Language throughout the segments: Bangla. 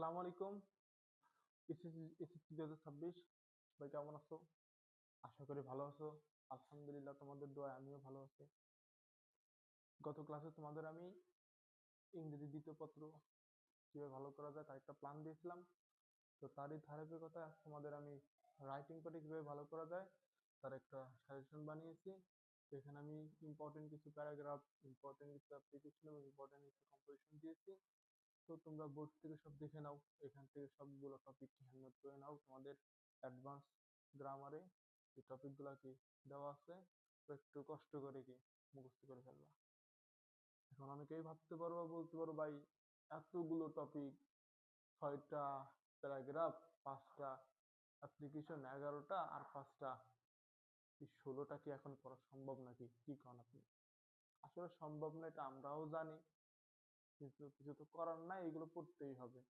আসসালামু আলাইকুম। এসএসসি দু হাজার ছাব্বিশ। সবাই কেমন আছো? আশা করি ভালো আছো। আলহামদুলিল্লাহ, তোমাদের দোয়ায় আমিও ভালো আছি। গত ক্লাসে তোমাদের আমি ইংরেজি দ্বিতীয় পত্র কীভাবে ভালো করা যায়, তার একটা প্ল্যান দিয়েছিলাম। তো তারই ধারাবাহিকতায় আজ তোমাদের আমি রাইটিং পার্টে কীভাবে ভালো করা যায়, তার একটা সাজেশন বানিয়েছি। এখানে আমি ইম্পর্টেন্ট কিছু প্যারাগ্রাফ ইম্পর্টেন্ট কিছু অ্যাপ্লিকেশন এবং ইম্পর্টেন্ট কিছু কম্পোজিশন দিয়েছি। তো তোমরা বোর্ড থেকে সব দেখে নাও। এখান থেকে সবগুলো টপিক করে নাও। তোমাদের অ্যাডভান্স গ্রামারে টপিকগুলো কি দেওয়া আছে একটু কষ্ট করে কি মুখস্থ করে ফেলবা। এখন অনেকেই ভাবতে বলতে পারো ভাই, এতগুলো টপিক ছয়টা প্যারাগ্রাফ পাঁচটা অ্যাপ্লিকেশন এগারোটা আর পাঁচটা ষোলোটা কি এখন পড়া সম্ভব নাকি? কি কন আপনি? আসলে সম্ভব না এটা আমরাও জানি। কিন্তু কিছু তো করার নাই, এগুলো পড়তেই হবে।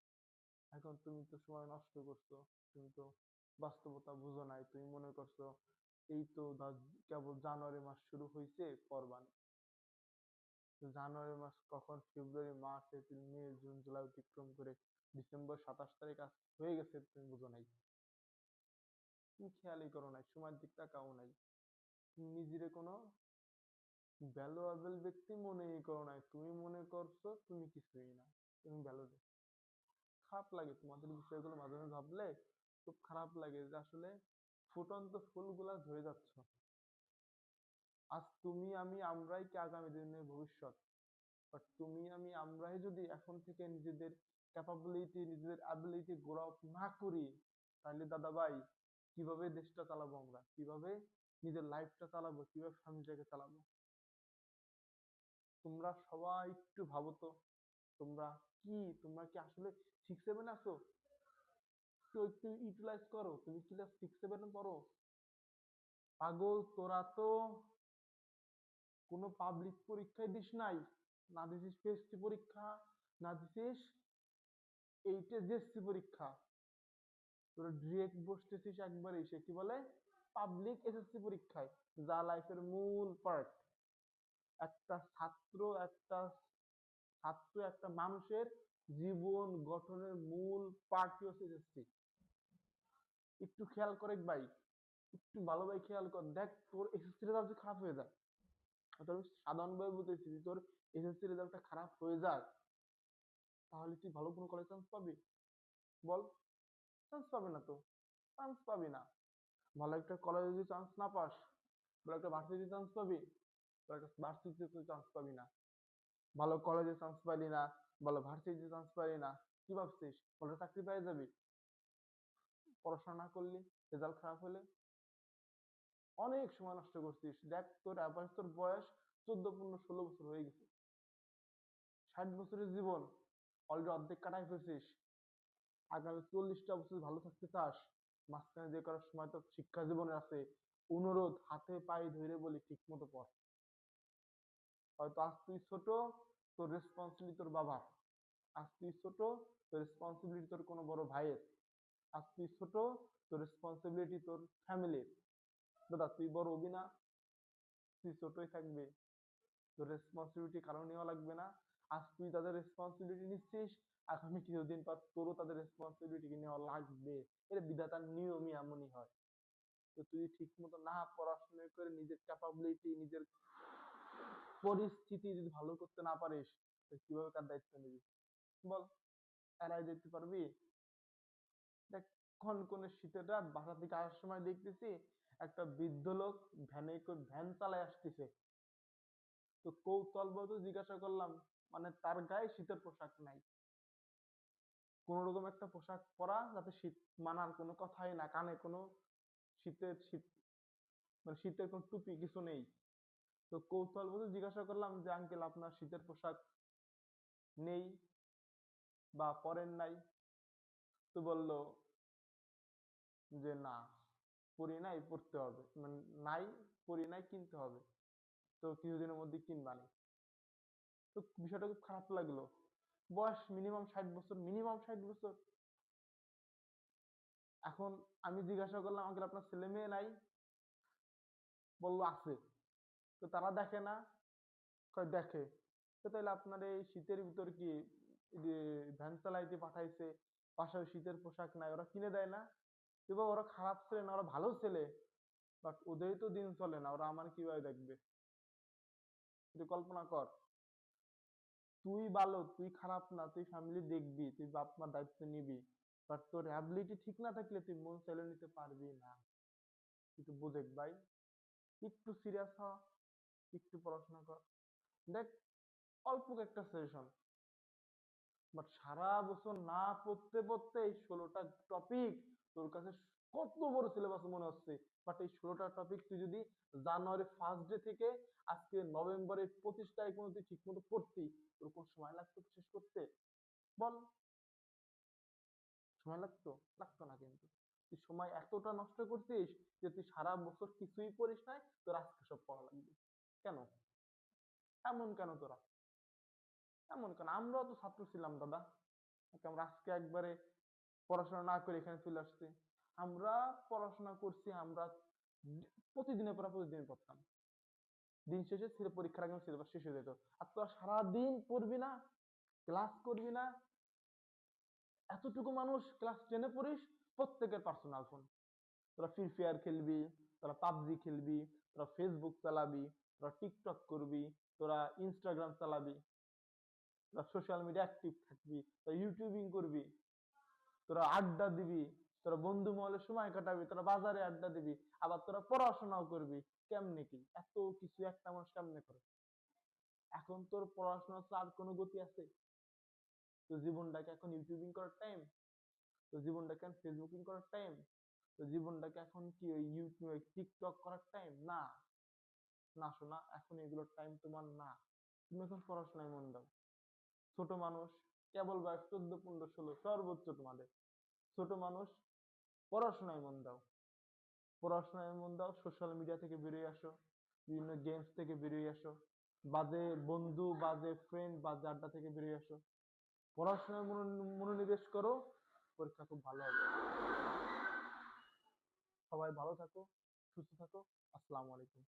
এখন তুমি তো সময় নষ্ট করছ, তুমি তো বাস্তবতা বুঝো নাই, তুমি মনে করছ এই তো কেবল জানুয়ারি মাস শুরু হয়েছে পড়বান জানুয়ারি মাস কখন? February, March, April, May, June, July অতিক্রম করে ডিসেম্বর সাতাশ তারিখ আজ হয়ে গেছে, তুমি বুঝো নাই। তুমি খেয়ালই করো নাই, সময়ের দিক তাকাও নাই। নিজেরে কোনো ভ্যালুয়েবল ব্যক্তি মনেই করো নাই। তুমি মনে করছ, তুমি কিছুই না। তুমি ভ্যালুলেস খারাপ লাগে তোমাদের বিষয়গুলো মাঝে মাঝে ভাবলে খুব খারাপ লাগে যে আসলে ফুটন্ত ফুলগুলা ঝরে যাচ্ছ। আজ তুমি, আমি, আমরাই কি আগামী দিনের ভবিষ্যৎ? বাট তুমি, আমি, আমরাই যদি এখন থেকে নিজেদের ক্যাপাবিলিটি নিজেদের গ্রো আপ না করি, তাহলে দাদা ভাই কীভাবে দেশটা চালাবো আমরা? কীভাবে নিজের লাইফটা চালাবো? কীভাবে ফ্যামিলিটাকে চালাবো? তোমরা সবাই একটু ভাবো তো, তোমরা কি তোমরা কি আসলে সিক্স সেভেন আছো? তো একটু ইউটিলাইজ করো, তুমি ক্লাস সিক্স সেভেন পড়ো? পাগল, তোরা তো কোনো পাবলিক পরীক্ষায় দিস নাই, না দিছিস পেসটি পরীক্ষা, না দিছিস এইচএসসি পরীক্ষা। তোরা ডিরেক্ট বসতেছিস একবারে, সে কি বলে? পাবলিক এসএসসি পরীক্ষায়, যা লাইফের মূল পার্ট একটা ছাত্র একটা ছাত্র, একটা মানুষের জীবন গঠনের মূল পার্টই হচ্ছে এসএসসি একটু খেয়াল করে ভাই, একটু ভালো ভাই খেয়াল কর। দেখ, তোর এসএসসি রেজাল্ট খারাপ হয়ে যায়, তোর সাধারণভাবে বলতেছি তোর এসএসসি রেজাল্টটা খারাপ হয়ে যায়, তাহলে তুই ভালো কোনো কলেজ চান্স পাবি? বল চান্স পাবি না তো? চান্স পাবি না। ভালো একটা কলেজে যদি চান্স না পাস, ভালো একটা ভার্সিটি চান্স পাবি? ভালো একটা ভার্সিটিতে তুই চান্স পাবি না। ভালো কলেজে চান্স পাইলি না, ভালো ভার্সিটিতে চান্স পাইলি না, কি ভাবছিস? ভালো চাকরি পেয়ে যাবি? পড়াশোনা করলি রেজাল্ট খারাপ হলে? অনেক সময় নষ্ট করছিস। দেখ, তোর অ্যাভারেজ তোর বয়স চোদ্দ, পনেরো, ষোলো বছর হয়ে গেছে। ষাট বছরের জীবন অলরেডি অর্ধেক কাটাই ফেলছিস। আগামী চল্লিশটা বছর ভালো থাকতে চাস। মাঝখানে যে করার সময় তো শিক্ষা জীবনে আছে। অনুরোধ, হাতে পায়ে ধরে বলি ঠিক মতো পড়। হয়তো আজ তুই ছোট, তোর রেসপন্সিবিলিটি তোর বাবার আজ তুই ছোট, তোর রেসপন্সিবিলিটি তোর কোনো বড় ভাইয়ের। আজ তুই ছোট, তোর রেসপন্সিবিলিটি তোর ফ্যামিলির দাদা, তুই বড় হবি না? তুই ছোটই থাকবে। তোর রেসপন্সিবিলিটি কারও নেওয়া লাগবে না। আজ তুই তাদের রেসপন্সিবিলিটি নিচ্ছিস, আগামী কিছুদিন পর তোরও তাদের রেসপন্সিবিলিটি নেওয়া লাগবে। এটা বিধাতার নিয়মই এমনই হয়। তো তুই ঠিক মতো না পড়াশোনা করে নিজের ক্যাপাবিলিটি নিজের পরিস্থিতি যদি ভালো করতে না পারিস কীভাবে কার দায়িত্ব নিবি? বল এড়াই যেতে পারবি? দেখ কোন শীতের বাসা থেকে আসার সময় দেখতেছি একটা বৃদ্ধ লোক ভ্যানে ভ্যান চালায় আসতেছে। তো কৌতল বলতে জিজ্ঞাসা করলাম মানে তার গায়ে শীতের পোশাক নাই। কোন রকম একটা পোশাক পরা যাতে শীত মানার কোনো কথাই না, কানে কোনো শীতের শীত মানে শীতের কোনো টুপি কিছু নেই। তো কৌতূহল বলতে জিজ্ঞাসা করলাম যে, আঙ্কেল, আপনার শীতের পোশাক নেই বা পরেন নাই? তো বলল যে, না, পরি নাই পড়তে হবে। মানে নাই, পরি নাই, কিনতে হবে। তো কিছুদিনের মধ্যে কিনবানি তো বিষয়টা খুব খারাপ লাগল। বয়স মিনিমাম ষাট বছর, মিনিমাম ষাট বছর। এখন আমি জিজ্ঞাসা করলাম, আঙ্কেল, আপনার ছেলে মেয়ে নাই? বলল, আছে। তো তারা দেখে না? কয়, দেখে? তো তাহলে আপনার এই শীতের ভিতর কি ভ্যান চালাইতে পাঠাইছে, বাসায় শীতের পোশাক নাই, ওরা কিনে দেয় না? এবার ওরা খারাপ ছেলে না, ওরা ভালো ছেলে। বাট ওদেরই তো দিন চলে না, ওরা আমার কীভাবে দেখবে? তুই কল্পনা কর। তুই ভালো, তুই খারাপ না, তুই ফ্যামিলি দেখবি, তুই বাপ মার দায়িত্ব নিবি, বাট তোর অ্যাবিলিটি ঠিক না থাকলে তুই মন চাইলে নিতে পারবি না। একটু বোঝেক ভাই, একটু সিরিয়াস হ। একটু পড়াশোনা কর। দেখ, অল্প একটা সেশন বাট সারা বছর না পড়তে পড়তে এই ষোলোটা টপিক তোর কাছে কত বড় সিলেবাস মনে হচ্ছে। বাট এই ষোলোটা টপিক তুই যদি জানুয়ারি ফার্স্ট ডে থেকে আজকে নভেম্বরের পঁচিশ তারিখ পর্যন্ত তুই ঠিক মতো পড়তি, তোর কোন সময় লাগতো শেষ করতে? বল। সময় লাগতো? লাগতো না কিন্তু। তুই সময় এতটা নষ্ট করছিস যে তুই সারা বছর কিছুই পড়িস নাই, তোর আজকে সব পড়া লাগবে। কেন? এমন কেন তোরা? এমন কেন? আমরাও তো ছাত্র ছিলাম, দাদা। আমরা আজকে একবারে পড়াশোনা না করে এখানে চলে আসছি। আমরা পড়াশোনা করছি, আমরা প্রতিদিনের পর প্রতিদিন পড়তাম। দিন শেষে ছিল পরীক্ষার আগে সিলেবাস শেষ হয়ে যেত। আর তোরা সারাদিন পড়বি না, ক্লাস করবি না, এতটুকু মানুষ ক্লাস টেনে পড়িস, প্রত্যেকের পার্সোনাল ফোন তোরা ফ্রি ফায়ার খেলবি, তোরা পাবজি খেলবি, তোরা ফেসবুক চালাবি তোরা টিকটক করবি, তোরা ইনস্টাগ্রাম চালাবি, তোরা সোশ্যাল মিডিয়া অ্যাক্টিভ থাকবি, তোরা ইউটিউবিং করবি, তোরা আড্ডা দিবি, তোরা বন্ধু মহলে সময় কাটাবি, তোরা বাজারে আড্ডা দিবি, আবার তোরা পড়াশোনাও করবি। কেমনে কি? এত কিছু একটা মানুষ কেমনে করে? এখন তোর পড়াশোনা আর কোনো গতি আছে? তোর জীবনটাকে এখন ইউটিউবিং করার টাইম তোর জীবনটাকে এখন ফেসবুকিং করার টাইম তোর জীবনটাকে এখন কি ওই ইউটিউব টিকটক করার টাইম না। না শোনা এখন এগুলোর টাইম তোমার না। তুমি এখন পড়াশোনায় মন দাও। ছোট মানুষ, কেবল বয়স চোদ্দ, পনেরো, ষোলো, সর্বোচ্চ তোমাদের। ছোট মানুষ, পড়াশোনায় মন দাও। পড়াশোনায় মন দাও সোশ্যাল মিডিয়া থেকে বেরিয়ে আসো, বিভিন্ন গেমস থেকে বেরিয়ে আসো, বাজে বন্ধু, বাজে ফ্রেন্ড বাজে আড্ডা থেকে বেরিয়ে আসো। পড়াশোনায় মনো- মনোনিবেশ করো, পরীক্ষা খুব ভালো হবে। সবাই ভালো থাকো, সুস্থ থাকো। আসসালামু আলাইকুম।